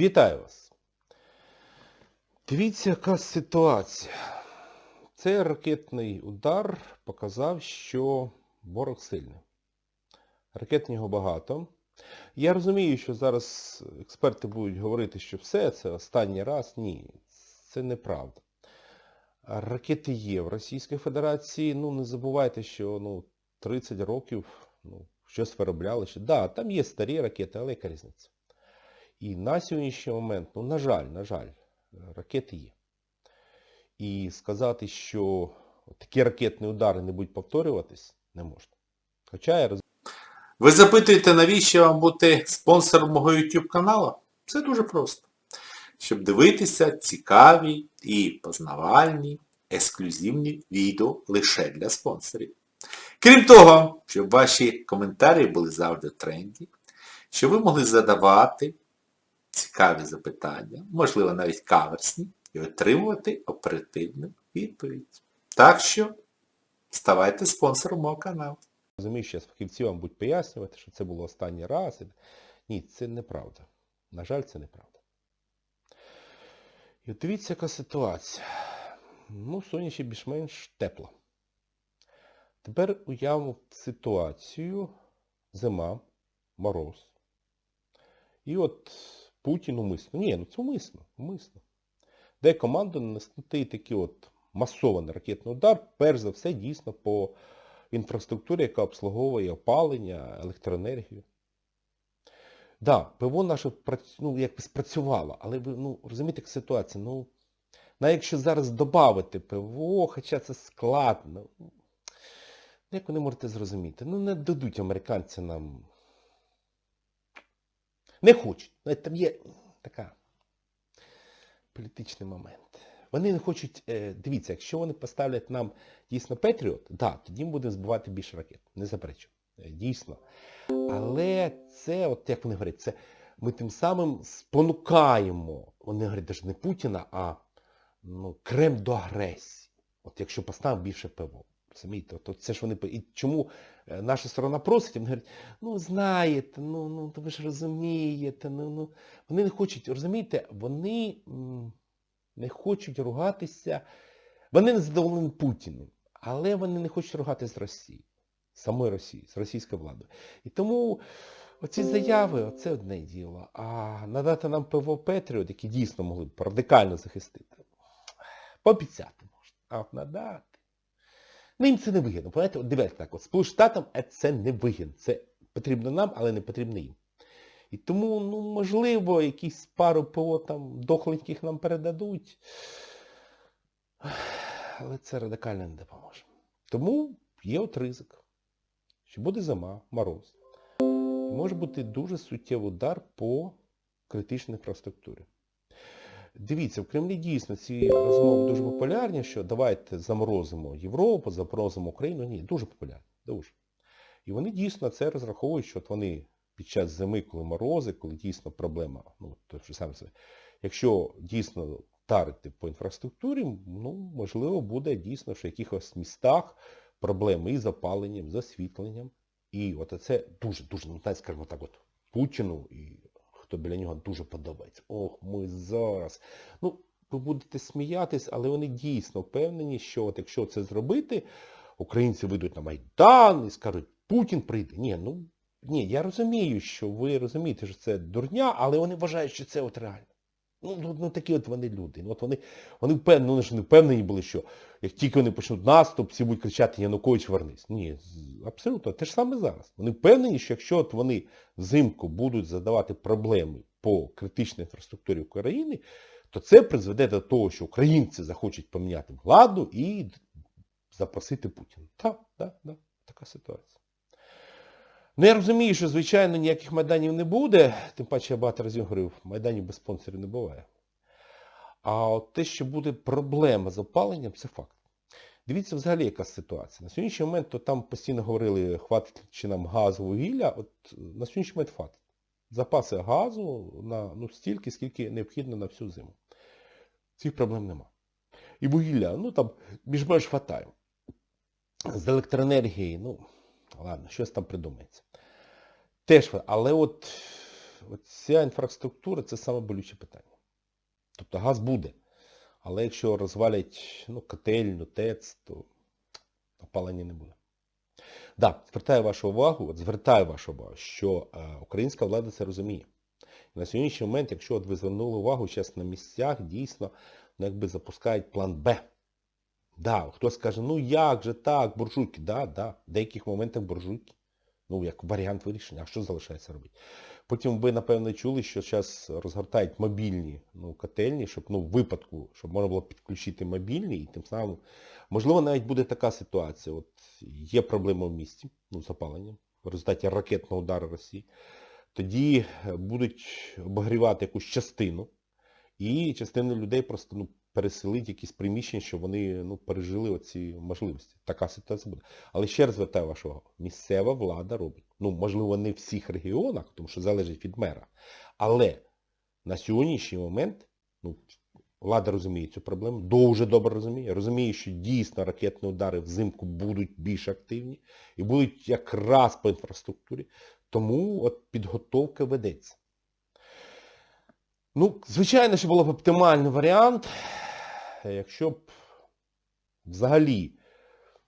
Вітаю вас! Дивіться, яка ситуація. Цей ракетний удар показав, що ворог сильний. Ракет нього багато. Я розумію, що зараз експерти будуть говорити, що все, це останній раз. Ні, це неправда. Ракети є в Російській Федерації. Ну, не забувайте, що ну, 30 років ну, щось виробляли. Так, да, там є старі ракети, але яка різниця? І на сьогоднішній момент, ну, на жаль, на жаль, ракети є. І сказати, що такі ракетні удари не будуть повторюватись, не можна. Хоча я розумію. Ви запитуєте, навіщо вам бути спонсором мого YouTube каналу? Це дуже просто. Щоб дивитися цікаві і познавальні, ексклюзивні відео лише для спонсорів. Крім того, щоб ваші коментарі були завжди тренді, щоб ви могли задавати цікаві запитання, можливо навіть каверсні, і отримувати оперативну відповідь. Так що ставайте спонсором мого каналу. Розумію, що фахівці вам будуть пояснювати, що це було останній раз. Ні, це неправда. На жаль, це неправда. І от дивіться, яка ситуація. Ну, сонячі більш-менш тепло. Тепер уявимо ситуацію, зима, мороз. І от Путін умисно. Ні, ну це умисно, умисно. Де команду нанести такий от масований ракетний удар, перш за все, дійсно по інфраструктурі, яка обслуговує опалення, електроенергію. Так, да, ПВО наше ну, якби спрацювало, але ви ну, розумієте, яка ситуація. Ну, навіть якщо зараз додати ПВО, хоча це складно, ну, як ви не можете зрозуміти? Ну не дадуть американці нам. Не хочуть. Навіть там є така політичний момент. Вони не хочуть, е, дивіться, якщо вони поставлять нам дійсно Петріот, да, тоді ми будемо збивати більше ракет. Не заперечу. Е, Дійсно. Але це, от як вони говорять, це ми тим самим спонукаємо, вони говорять, навіть не Путіна, а ну, Крем до агресії. От якщо поставимо більше ПВО. Розумієте, от, це ж вони... І чому е, наша сторона просить, вони говорять, ну знаєте, ну, ну ви ж розумієте, ну, ну. Вони не хочуть, розумієте, вони не хочуть ругатися, вони не задоволені Путіним, але вони не хочуть ругатися з Росією, самої Росії, з російською владою. І тому оці заяви, оце одне діло. А надати нам ПВО Петріот, які дійсно могли б радикально захистити, пообіцяти можна, а надати. Ну їм це не вигідно. Понимаєте, дивіться так, от Сполученим Штатам це не вигідно. Це потрібно нам, але не потрібно їм. І тому, ну, можливо, якісь пару ПО там дохленьких нам передадуть. Але це радикально не допоможе. Тому є от ризик, що буде зима, мороз. Може бути дуже суттєвий удар по критичній інфраструктурі. Дивіться, в Кремлі дійсно ці розмови дуже популярні, що давайте заморозимо Європу, заморозимо Україну. Ні, дуже популярні. Дуже. І вони дійсно це розраховують, що от вони під час зими, коли морози, коли дійсно проблема, ну, то що саме це, якщо дійсно вдарити по інфраструктурі, ну, можливо, буде дійсно, що в якихось містах проблеми із запаленням, з освітленням. І от це дуже-дуже, ну, скажімо так, от Путіну і хто біля нього дуже подобається. Ох, ми зараз. Ну, ви будете сміятись, але вони дійсно впевнені, що от якщо це зробити, українці вийдуть на Майдан і скажуть, Путін прийде. Ні, ну, ні, я розумію, що ви розумієте, що це дурня, але вони вважають, що це от реально. Ну, ну, ну такі от вони люди. Ну, от вони, вони впевнені, вони ж не впевнені були, що як тільки вони почнуть наступ, всі будуть кричати Янукович, вернись. Ні, абсолютно, те ж саме зараз. Вони впевнені, що якщо от вони взимку будуть задавати проблеми по критичній інфраструктурі України, то це призведе до того, що українці захочуть поміняти владу і запросити Путіна. Так, так, так, така ситуація. Ну я розумію, що, звичайно, ніяких майданів не буде, тим паче я багато разів говорив, майданів без спонсорів не буває. А от те, що буде проблема з опаленням, це факт. Дивіться взагалі, яка ситуація. На сьогоднішній момент то там постійно говорили, хватить чи нам газу, вугілля, от на сьогоднішній момент хватить. Запаси газу на ну, стільки, скільки необхідно на всю зиму. Цих проблем нема. І вугілля, ну там більш-менш хватає. З електроенергії, ну, ладно, щось там придумається. Теж, але от от ця інфраструктура це саме болюче питання. Тобто газ буде. Але якщо розвалять ну, котельню, ТЕЦ, то опалення не буде. Да, звертаю вашу увагу, от звертаю вашу увагу, що е, українська влада це розуміє. На сьогоднішній момент, якщо от ви звернули увагу, зараз на місцях дійсно ну, якби запускають план Б. Да, хтось скаже, ну як же так, буржуйки, да, да, в деяких моментах буржуйки. Ну, як варіант вирішення, а що залишається робити? Потім ви, напевно, чули, що зараз розгортають мобільні ну, котельні, щоб ну, в випадку, щоб можна було підключити мобільні і тим самим, можливо, навіть буде така ситуація. От є проблема в місті, ну, з опаленням, в результаті ракетного удару Росії. Тоді е, будуть обігрівати якусь частину, і частину людей просто ну, переселить якісь приміщення, щоб вони ну, пережили оці можливості. Така ситуація буде. Але ще раз звертаю увагу, місцева влада робить. Ну, можливо, не в всіх регіонах, тому що залежить від мера. Але на сьогоднішній момент ну, влада розуміє цю проблему, дуже добре розуміє. Розуміє, що дійсно ракетні удари взимку будуть більш активні і будуть якраз по інфраструктурі. Тому от підготовка ведеться. Ну, звичайно, що було б оптимальний варіант, якщо б взагалі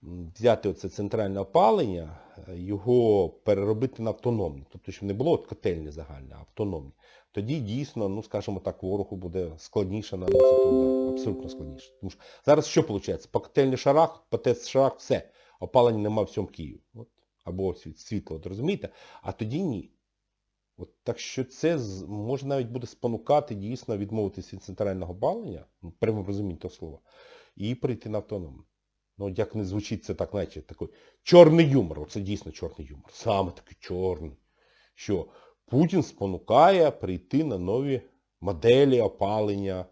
взяти оце центральне опалення, е, його переробити на автономне. Тобто, щоб не було от котельні загальне, а автономне. Тоді дійсно, ну скажімо так, ворогу буде складніше наносити удар. Абсолютно складніше. Тому що зараз що виходить? По котельні шарах, по ТЕЦ шарах, все. Опалення нема в всьому Києві. От. Або світло, от розумієте? А тоді ні. От, так що це може навіть буде спонукати дійсно відмовитися від центрального опалення, ну, в прямому розумінні того слова, і прийти на автономне. Ну, як не звучить це так, наче такий чорний юмор. Це дійсно чорний юмор. Саме такий чорний. Що Путін спонукає прийти на нові моделі опалення.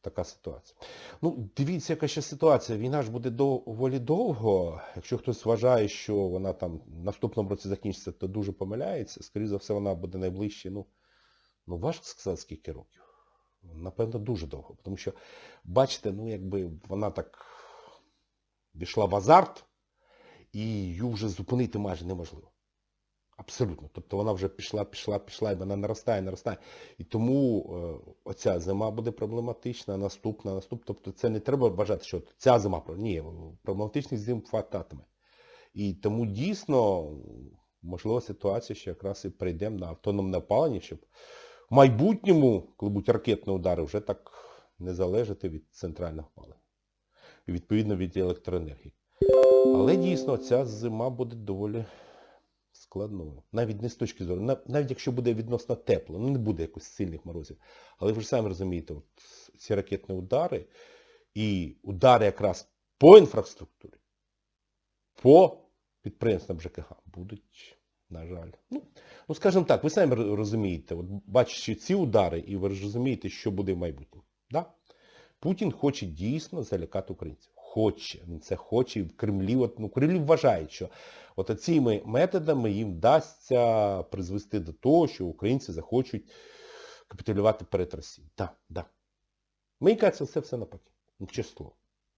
Така ситуація. Ну, дивіться, яка ще ситуація. Війна ж буде доволі довго. Якщо хтось вважає, що вона там наступному році закінчиться, то дуже помиляється. Скоріше за все, вона буде найближче, ну, ну важко сказати, скільки років. Напевно, дуже довго. Тому що, бачите, ну якби вона так війшла в азарт, і її вже зупинити майже неможливо. Абсолютно. Тобто вона вже пішла, пішла, пішла, і вона наростає, наростає. І тому е, оця зима буде проблематична, наступна, наступна. Тобто це не треба вважати, що ця зима, ні, проблематичних зим хвататиме. І тому дійсно можлива ситуація, що якраз і прийдемо на автономне опалення, щоб в майбутньому, коли будуть ракетні удари, вже так не залежати від центрального опалення. І відповідно від електроенергії. Але дійсно ця зима буде доволі складною. Навіть не з точки зору, навіть якщо буде відносно тепло, ну не буде якось сильних морозів. Але ви ж самі розумієте, от ці ракетні удари і удари якраз по інфраструктурі, по підприємствам ЖКГ будуть, на жаль. Ну, ну скажімо так, ви самі розумієте, от бачачи ці удари, і ви ж розумієте, що буде в майбутньому. Да? Путін хоче дійсно залякати українців. Хоче. Він це хоче. І в Кремлі, от, ну, Кремлі вважають, що от цими методами їм вдасться призвести до того, що українці захочуть капітулювати перед Росією. Так, так. Мені кажеться, це все навпаки. Ну, слово.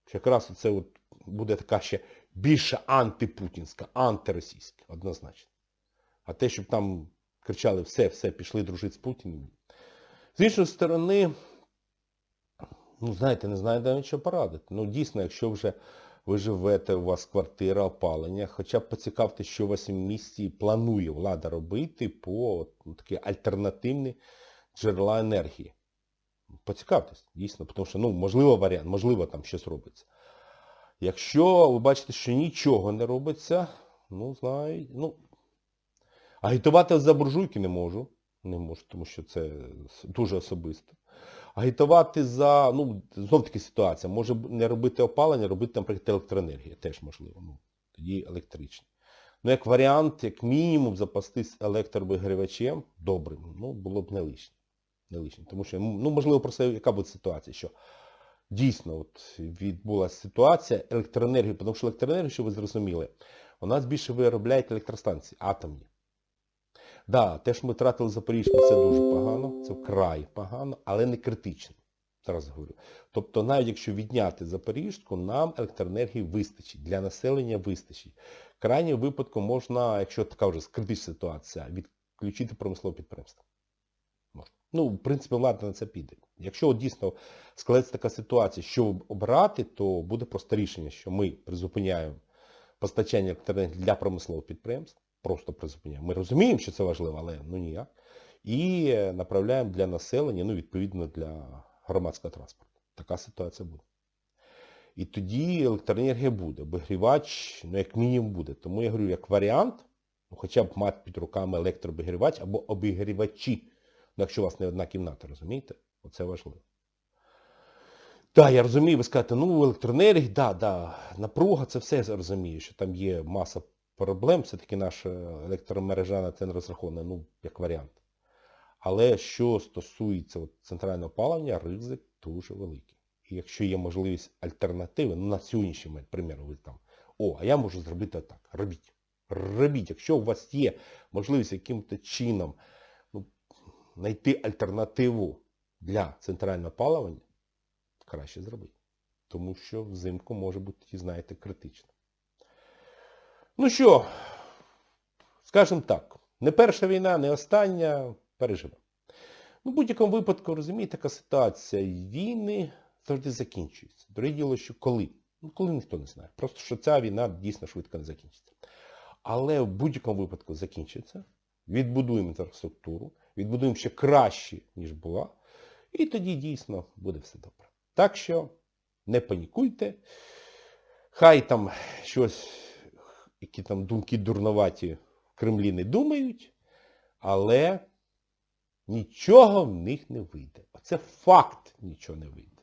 Що якраз це от буде така ще більше антипутінська, антиросійська, однозначно. А те, щоб там кричали все, все, пішли дружити з Путіним. З іншої сторони, ну, знаєте, не знаю навіть що порадити. Ну, дійсно, якщо вже ви живете, у вас квартира, опалення, хоча б поцікавте, що у вас в місті планує влада робити по ну, такі альтернативні джерела енергії. Поцікавтесь, дійсно, тому що, ну, можливо варіант, можливо там щось робиться. Якщо ви бачите, що нічого не робиться, ну, знаю, ну, агітувати за буржуйки не можу. Не можу, тому що це дуже особисто. Агітувати за, ну, знов таки ситуація, може не робити опалення, робити, наприклад, електроенергія, теж можливо. Ну, тоді електричні. Ну, як варіант, як мінімум, запастись електровигрівачем добрим, ну, було б не лишнє. Не лишнє. Тому що, ну, можливо, просто яка буде ситуація, що дійсно от відбулася ситуація електроенергії, тому що електроенергію, що ви зрозуміли, у нас більше виробляють електростанції, атомні. Да, те, що ми втратили Запоріжжя, це дуже погано, це вкрай погано, але не критично. Зараз говорю. Тобто навіть якщо відняти Запоріжську, нам електроенергії вистачить, для населення вистачить. В крайньому випадку можна, якщо така вже критична ситуація, відключити промислове підприємство. Можна. Ну, в принципі, влада на це піде. Якщо от дійсно складеться така ситуація, що обирати, то буде просто рішення, що ми призупиняємо постачання електроенергії для промислових підприємств, просто призупиняємо. Ми розуміємо, що це важливо, але ну ніяк. І направляємо для населення, ну, відповідно, для громадського транспорту. Така ситуація буде. І тоді електроенергія буде. Обігрівач, ну, як мінімум, буде. Тому я говорю, як варіант, ну, хоча б мати під руками електрообігрівач або обігрівачі. Ну, якщо у вас не одна кімната, розумієте? Оце важливо. Так, я розумію, ви скажете, ну електроенергія, да, да, напруга, це все я розумію, що там є маса проблем, все-таки наша електромережа на це не розрахована, ну, як варіант. Але що стосується от, центрального опалення, ризик дуже великий. І якщо є можливість альтернативи, ну на сьогоднішній момент, приміру, ви там, о, а я можу зробити так. Робіть. Робіть. Якщо у вас є можливість яким-то чином ну, знайти альтернативу для центрального опалення, краще зробити. Тому що взимку може бути, знаєте, критично. Ну що, скажімо так, не перша війна, не остання, переживе. Ну, в будь-якому випадку, розумієте, така ситуація. Війни завжди закінчуються. Дорогі діло, що коли? Ну, коли ніхто не знає. Просто що ця війна дійсно швидко не закінчиться. Але в будь-якому випадку закінчиться. Відбудуємо інфраструктуру, відбудуємо ще краще, ніж була. І тоді дійсно буде все добре. Так що не панікуйте. Хай там щось, які там думки дурноваті в Кремлі не думають, але нічого в них не вийде. Оце факт нічого не вийде.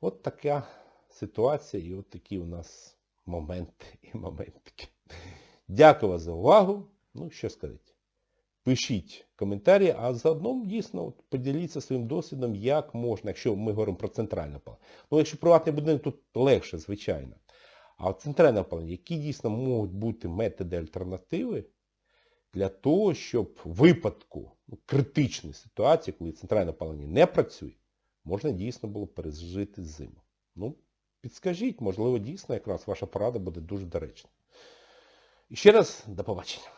От така ситуація і от такі у нас моменти і моментики. Дякую вас за увагу. Ну, що сказати. Пишіть коментарі, а заодно дійсно от, поділіться своїм досвідом, як можна, якщо ми говоримо про центральне опалення. Ну, якщо приватний будинок, тут легше, звичайно. А центральне опалення, які дійсно можуть бути методи альтернативи для того, щоб в випадку ну, критичної ситуації, коли центральне опалення не працює, можна дійсно було пережити зиму. Ну, підскажіть, можливо, дійсно якраз ваша порада буде дуже доречна. І ще раз до побачення.